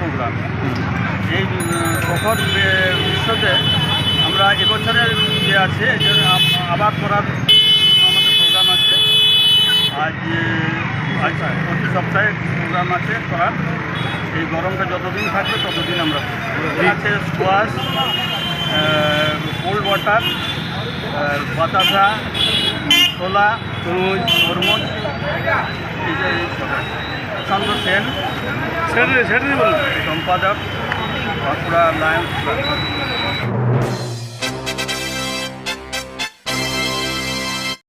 Programme এই প্রখর বিশ্বতে আমরা এবছরের যে আছে আবার করার আমাদের প্রোগ্রাম আছে আজ আজ প্রতি সপ্তাহে প্রোগ্রাম আছে করার এই গরমটা যতদিন থাকবে ততদিন আমরা। আছে স্কোয়াশ কোল্ড ওয়াটার বাতাসা ছোলা তরমুজ তরমুজ। প্রশান্ত সেন সেটা সেটাই বলুন সম্পাদক বাঁকুড়া লায়ন্স